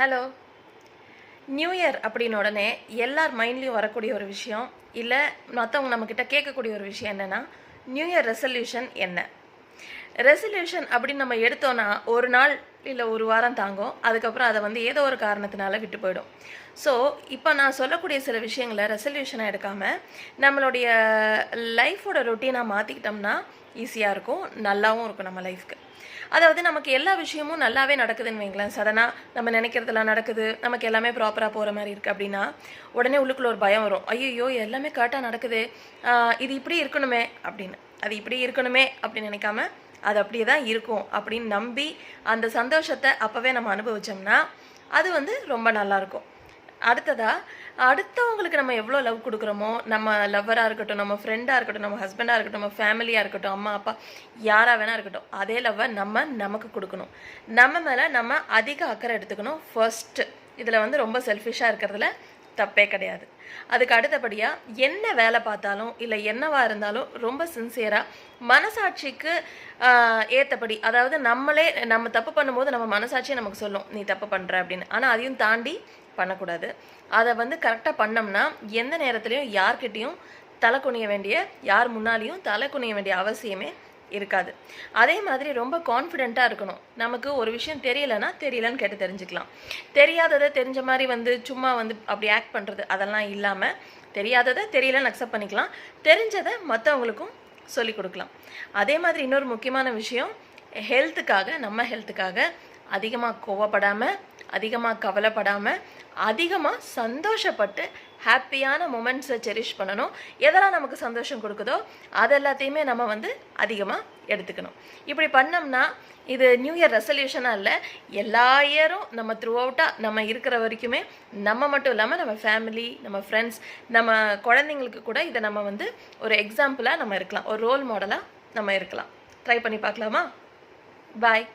Hello. New year அப்படின்னு உடனே எல்லார் மைண்ட்லேயும் வரக்கூடிய ஒரு விஷயம் இல்லை மற்றவங்க நம்மக்கிட்ட கேட்கக்கூடிய ஒரு விஷயம் என்னென்னா நியூ இயர் ரெசல்யூஷன் என்ன? ரெசல்யூஷன் அப்படின்னு நம்ம எடுத்தோன்னா ஒரு நாள் இல்லை ஒரு வாரம் தாங்கும். அதுக்கப்புறம் அதை வந்து ஏதோ ஒரு காரணத்தினால விட்டு போயிடும். ஸோ இப்போ நான் சொல்லக்கூடிய சில விஷயங்களை ரெசல்யூஷனாக எடுக்காமல் நம்மளுடைய லைஃபோட ரொட்டீனாக மாற்றிக்கிட்டோம்னா ஈஸியாக இருக்கும். நல்லாவும் இருக்கும் நம்ம லைஃப்க்கு அதாவது நமக்கு எல்லா விஷயமும் நல்லாவே நடக்குதுன்னு வைங்களேன். சடனாக நம்ம நினைக்கிறதெல்லாம் நடக்குது. நமக்கு எல்லாமே ப்ராப்பராக போகிற மாதிரி இருக்குது அப்படின்னா உடனே உள்ளுக்குள்ள ஒரு பயம் வரும். ஐயோ எல்லாமே கரெக்டாக நடக்குது. இது இப்படி இருக்கணுமே அப்படின்னு. அது இப்படி இருக்கணுமே அப்படின்னு நினைக்காம அது அப்படியே தான் இருக்கும் அப்படின்னு நம்பி அந்த சந்தோஷத்தை அப்போவே நம்ம அனுபவித்தோம்னா அது வந்து ரொம்ப நல்லாயிருக்கும் அடுத்ததாக அடுத்தவங்களுக்கு நம்ம எவ்வளோ லவ் கொடுக்குறோமோ நம்ம லவ்வராக இருக்கட்டும் நம்ம ஃப்ரெண்டாக இருக்கட்டும் நம்ம ஹஸ்பண்டாக இருக்கட்டும் நம்ம ஃபேமிலியாக இருக்கட்டும் அம்மா அப்பா யாராக வேணா இருக்கட்டும் அதே லவ்வை நம்ம நமக்கு கொடுக்கணும். நம்ம மேலே நம்ம அதிக அக்கறை எடுத்துக்கணும் ஃபர்ஸ்ட்டு இதில் வந்து ரொம்ப செல்ஃபிஷாக இருக்கிறதுல தப்பே கிடையாது. அதுக்கு அடுத்தபடியாக என்ன வேலை பார்த்தாலும் இல்லை என்னவா இருந்தாலும் ரொம்ப சின்சியராக மனசாட்சிக்கு ஏற்றபடி அதாவது நம்மளே நம்ம தப்பு பண்ணும்போது நம்ம மனசாட்சியை நமக்கு சொல்லும் நீ தப்பு பண்ணுற அப்படின்னு. ஆனால் அதையும் தாண்டி பண்ணக்கூடாது. அதை வந்து கரெக்டாக பண்ணோம்னா எந்த நேரத்துலையும் யார்கிட்டேயும் தலை குனிய வேண்டிய யார் முன்னாலேயும் தலை குனிய வேண்டிய அவசியமே இருக்காது. அதே மாதிரி ரொம்ப கான்ஃபிடெண்ட்டாக இருக்கணும். நமக்கு ஒரு விஷயம் தெரியலைன்னா தெரியலன்னு கேட்டு தெரிஞ்சுக்கலாம். தெரியாததை தெரிஞ்ச மாதிரி வந்து சும்மா வந்து அப்படி ஆக்ட் பண்ணுறது அதெல்லாம் இல்லாமல் தெரியாததை தெரியலன்னு அக்செப்ட் பண்ணிக்கலாம். தெரிஞ்சதை மற்றவங்களுக்கும் சொல்லி கொடுக்கலாம். அதே மாதிரி இன்னொரு முக்கியமான விஷயம் ஹெல்த்துக்காக நம்ம ஹெல்த்துக்காக அதிகமாக கோவப்படாமல் அதிகமாக கவலைப்படாமல் அதிகமாக சந்தோஷப்பட்டு ஹாப்பியான மூமெண்ட்ஸை செரிஷ் பண்ணணும். எதெல்லாம் நமக்கு சந்தோஷம் கொடுக்குதோ அது எல்லாத்தையுமே நம்ம வந்து அதிகமாக எடுத்துக்கணும். இப்படி பண்ணோம்னா இது நியூ இயர் ரெசல்யூஷனாக இல்லை எல்லா இயரும் நம்ம த்ரூ அவுட்டாக நம்ம இருக்கிற வரைக்குமே நம்ம மட்டும் இல்லாமல் நம்ம ஃபேமிலி நம்ம ஃப்ரெண்ட்ஸ் நம்ம குழந்தைங்களுக்கு கூட இதை நம்ம வந்து ஒரு எக்ஸாம்பிளாக நம்ம இருக்கலாம். ஒரு ரோல் மாடலாக நம்ம இருக்கலாம். ட்ரை பண்ணி பார்க்கலாமா? பாய்